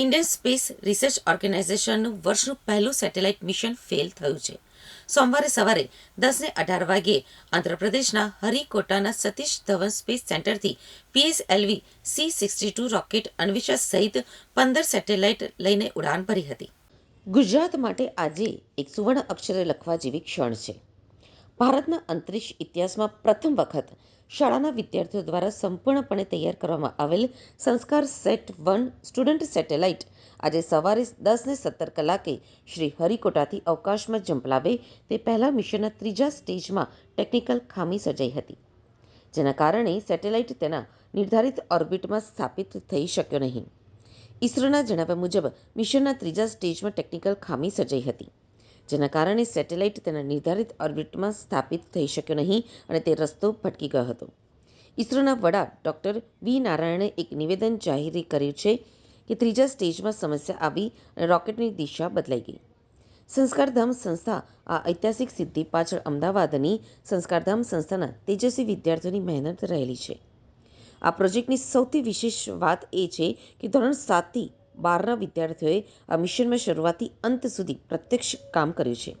Indian space research ઓર્ગેનાઇઝેશનનું વર્ષનું પહેલું satellite mission fail થયું છે. સોમવારે સવારે દસને અઢાર વાગ્યે આંધ્રપ્રદેશના હરિકોટાના Satish Dhawan space સેન્ટરથી PSLV C sixty two rocket Anvesha સહિત પંદર સેટેલાઇટ લઈને ઉડાન ભરી હતી. ગુજરાત માટે આજે એક સુવર્ણ અક્ષરે લખવા જેવી ક્ષણ છે. ભારતના અંતરિક્ષ ઇતિહાસમાં પ્રથમ વખત શાળાના વિદ્યાર્થીઓ દ્વારા સંપૂર્ણપણે તૈયાર કરવામાં આવેલ સંસ્કાર સેટ વન સ્ટુડન્ટ સેટેલાઇટ. આજે સવારે દસને સત્તર કલાકે શ્રી હરિકોટાથી અવકાશમાં ઝંપલાવે તે પહેલાં મિશનના ત્રીજા સ્ટેજમાં ટેકનિકલ ખામી સર્જાઈ હતી, જેના કારણે સેટેલાઇટ તેના નિર્ધારિત ઓર્બિટમાં સ્થાપિત થઈ શક્યો નહીં. ઇસરોના જણાવ્યા મુજબ, મિશનના ત્રીજા સ્ટેજમાં ટેકનિકલ ખામી સર્જાઈ હતી. જેના કારણે સેટેલાઇટ તેના નિર્ધારિત ઓર્બિટમાં સ્થાપિત થઈ શક્યો નહીં અને તે રસ્તો ભટકી ગયો હતો. ઇસરોના વડા ડૉક્ટર વી નારાયણે એક નિવેદન જાહેર કર્યું છે કે ત્રીજા સ્ટેજમાં સમસ્યા આવી અને રોકેટની દિશા બદલાઈ ગઈ. સંસ્કારધામ સંસ્થા આ ઐતિહાસિક સિદ્ધિ પાછળ અમદાવાદની સંસ્કારધામ સંસ્થાના તેજસ્વી વિદ્યાર્થીઓની મહેનત રહેલી છે. આ પ્રોજેક્ટની સૌથી વિશેષ વાત એ છે કે ધોરણ સાતથી બારના વિદ્યાર્થીઓએ આ મિશનમાં શરૂઆતથી અંત સુધી પ્રત્યક્ષ કામ કર્યું છે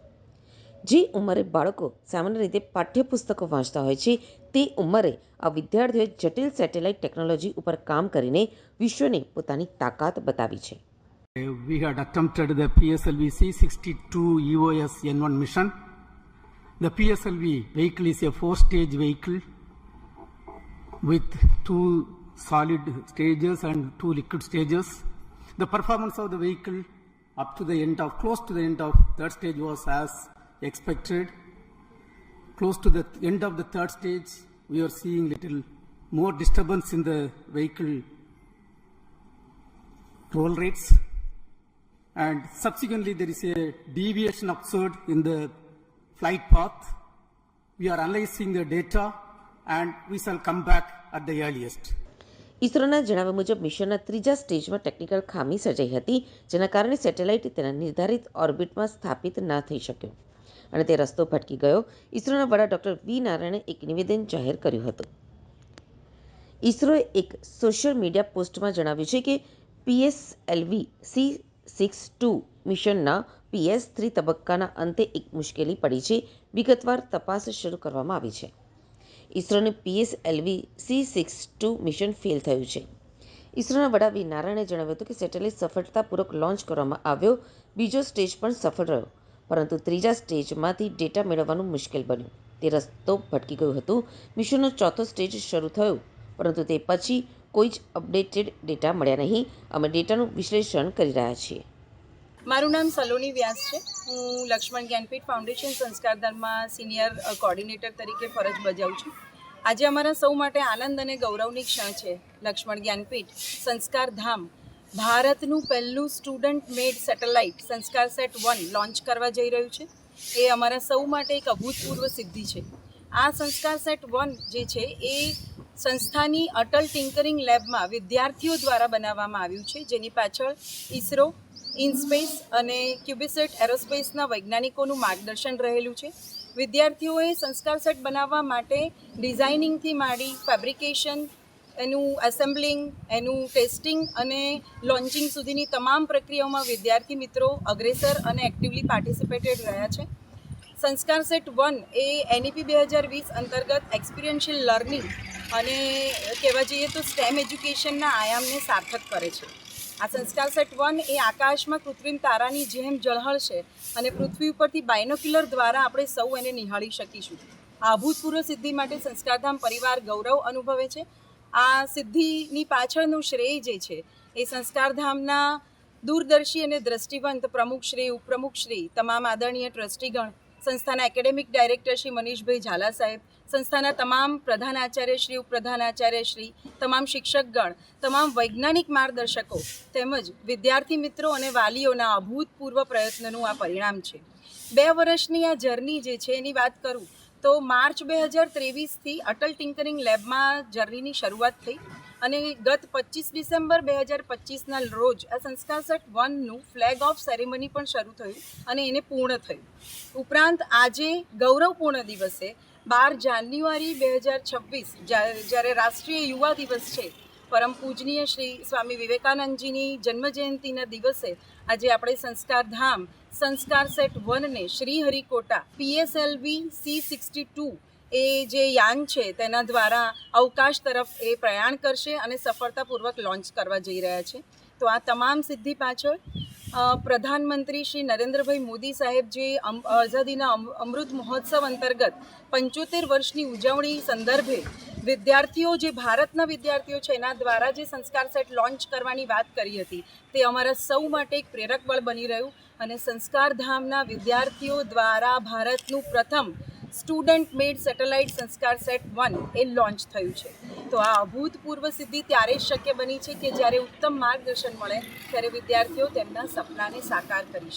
જે ઉંમરે બાળકો સામાન્ય રીતે પાઠ્યપુસ્તકો વાંચતા હોય છે, તે ઉંમરે આ વિદ્યાર્થીઓએ જટિલ સેટેલાઇટ ટેકનોલોજી ઉપર કામ કરીને વિશ્વને પોતાની તાકાત બતાવી છે We had attempted the PSLV C62 EOS N1 mission. The PSLV vehicle is a four stage vehicle with two solid stages and two liquid stages. The performance of the vehicle up to the end of close to the end of third stage was as expected. Close to the end of the third stage, we are seeing little more disturbance in the vehicle roll rates and subsequently there is a deviation observed in the flight path. We are analyzing the data and we shall come back at the earliest. ઇસરોના જણાવ્યા મુજબ મિશનના ત્રીજા સ્ટેજમાં technical ખામી સર્જાઈ હતી, જેના કારણે સેટેલાઇટ તેના નિર્ધારિત ઓર્બિટમાં સ્થાપિત ના થઈ શક્યો. અને તે રસ્તો ભટકી ગયો. ઇસરોના વડા ડૉક્ટર વી નારાયણે એક નિવેદન જાહેર કર્યું હતું. ઇસરોએ એક સોશિયલ મીડિયા પોસ્ટમાં જણાવ્યું છે કે પીએસએલવી સી સિક્સ ટુ મિશનના પીએસ થ્રી તબક્કાના અંતે એક મુશ્કેલી પડી છે. વિગતવાર તપાસ શરૂ કરવામાં આવી છે. ઇસરોને PSLV C six two mission fail થયું છે. ઇસરોના વડા વી નારાયણે જણાવ્યું હતું કે સેટેલાઇટ સફળતાપૂર્વક લોન્ચ કરવામાં આવ્યો. બીજો સ્ટેજ પણ સફળ રહ્યો, પરંતુ ત્રીજા સ્ટેજમાંથી ડેટા મેળવવાનું મુશ્કેલ બન્યું. તે રસ્તો ભટકી ગયું હતું. મિશનનો ચોથો સ્ટેજ શરૂ થયો, પરંતુ તે પછી કોઈ જ અપડેટેડ ડેટા મળ્યા નહીં. અમે ડેટાનું વિશ્લેષણ કરી રહ્યા છીએ. મારું નામ સલોની વ્યાસ છે. હું લક્ષ્મણ જ્ઞાનપીઠ ફાઉન્ડેશન સંસ્કાર ધર્મમાં સિનિયર કોર્ડિનેટર તરીકે ફરજ બજાવું છું. આજે અમારા સૌ માટે આનંદ અને ગૌરવની ક્ષણ છે. લક્ષ્મણ જ્ઞાનપીઠ સંસ્કાર ધામ ભારતનું પહેલું student made satellite Sanskar set one launch કરવા જઈ રહ્યું છે. એ અમારા સૌ માટે એક અભૂતપૂર્વ સિદ્ધિ છે. આ સંસ્કાર સેટ વન જે છે એ સંસ્થાની અટલ ટિંકરિંગ લેબમાં વિદ્યાર્થીઓ દ્વારા બનાવવામાં આવ્યું છે. જેની પાછળ ઇસરો ઇનસ્પેસ અને ક્યુબિસેટ એરોસ્પેસના વૈજ્ઞાનિકોનું માર્ગદર્શન રહેલું છે. વિદ્યાર્થીઓએ સંસ્કાર સેટ બનાવવા માટે ડિઝાઇનિંગથી માંડી ફેબ્રિકેશન, એનું એસેમ્બલિંગ, એનું ટેસ્ટિંગ અને લોન્ચિંગ સુધીની તમામ પ્રક્રિયાઓમાં વિદ્યાર્થી મિત્રો અગ્રેસર અને એક્ટિવલી પાર્ટિસિપેટેડ રહ્યા છે. સંસ્કાર સેટ વન એ એનઈપી બે હજાર વીસ અંતર્ગત એક્સપિરિયન્શિયલ લર્નિંગ અને કહેવા જઈએ તો સ્ટેમ એજ્યુકેશનના આયામને સાર્થક કરે છે. આ સંસ્કાર સેટ વન એ આકાશમાં કૃત્રિમ તારાની જેમ ઝળહળશે અને પૃથ્વી ઉપરથી બાયનોક્યુલર દ્વારા આપણે સૌ એને નિહાળી શકીશું. આ અભૂતપૂર્વ સિદ્ધિ માટે સંસ્કારધામ પરિવાર ગૌરવ અનુભવે છે. આ સિદ્ધિની પાછળનું શ્રેય જે છે એ સંસ્કારધામના દૂરદર્શી અને દ્રષ્ટિવંત પ્રમુખશ્રી ઉપપ્રમુખશ્રી તમામ આદરણીય ટ્રસ્ટીગણ સંસ્થાના એકેડેમિક ડાયરેક્ટર શ્રી મનીષભાઈ ઝાલા સાહેબ, સંસ્થાના તમામ પ્રધાનાચાર્ય શ્રી ઉપપ્રધાનાચાર્ય શ્રી, તમામ શિક્ષકગણ, તમામ વૈજ્ઞાનિક માર્ગદર્શકો તેમજ વિદ્યાર્થી મિત્રો અને વાલીઓના અભૂતપૂર્વ પ્રયત્નનું આ પરિણામ છે. બે વર્ષની આ જર્ની જે છે એની વાત કરું તો માર્ચ બે હજાર ત્રેવીસથી અટલ ટિંકરિંગ લેબમાં જર્નીની શરૂઆત થઈ. અને ગત પચીસ ડિસેમ્બર બે હજાર પચીસના રોજ આ સંસ્કાર સેટ વનનું ફ્લેગ ઓફ સેરેમની પણ શરૂ થયું અને એને પૂર્ણ થયું. ઉપરાંત આજે ગૌરવપૂર્ણ દિવસે બાર જાન્યુઆરી બે હજાર છવ્વીસ જ્યારે રાષ્ટ્રીય યુવા દિવસ છે, પરમ પૂજનીય શ્રી સ્વામી વિવેકાનંદજીની જન્મજયંતિના દિવસે આજે આપણે Sanskar Dham Sanskar set વનને Shri Harikota PSLV C sixty two એ જે યાન છે, તેના દ્વારા અવકાશ તરફ એ પ્રયાણ કરશે અને સફળતાપૂર્વક લોન્ચ કરવા જઈ રહ્યા છે. તો આ તમામ સિદ્ધિ પાછળ પ્રધાનમંત્રી શ્રી નરેન્દ્રભાઈ મોદી સાહેબ જે આઝાદીના અમૃત મહોત્સવ અંતર્ગત પંચોતેર વર્ષની ઉજવણી સંદર્ભે વિદ્યાર્થીઓ જે ભારતના વિદ્યાર્થીઓ છે, એના દ્વારા જે સંસ્કાર સેટ લોન્ચ કરવાની વાત કરી હતી, તે અમારા સૌ માટે એક પ્રેરક બળ બની રહ્યું અને સંસ્કાર ધામના વિદ્યાર્થીઓ દ્વારા ભારતનું પ્રથમ student made satellite Sanskar set one એ લોન્ચ થયું છે. તો આ અભૂતપૂર્વ સિદ્ધિ ત્યારે જ શક્ય બની છે કે જ્યારે ઉત્તમ માર્ગદર્શન મળે, ત્યારે વિદ્યાર્થીઓ તેમના સપનાને સાકાર કરી શકે.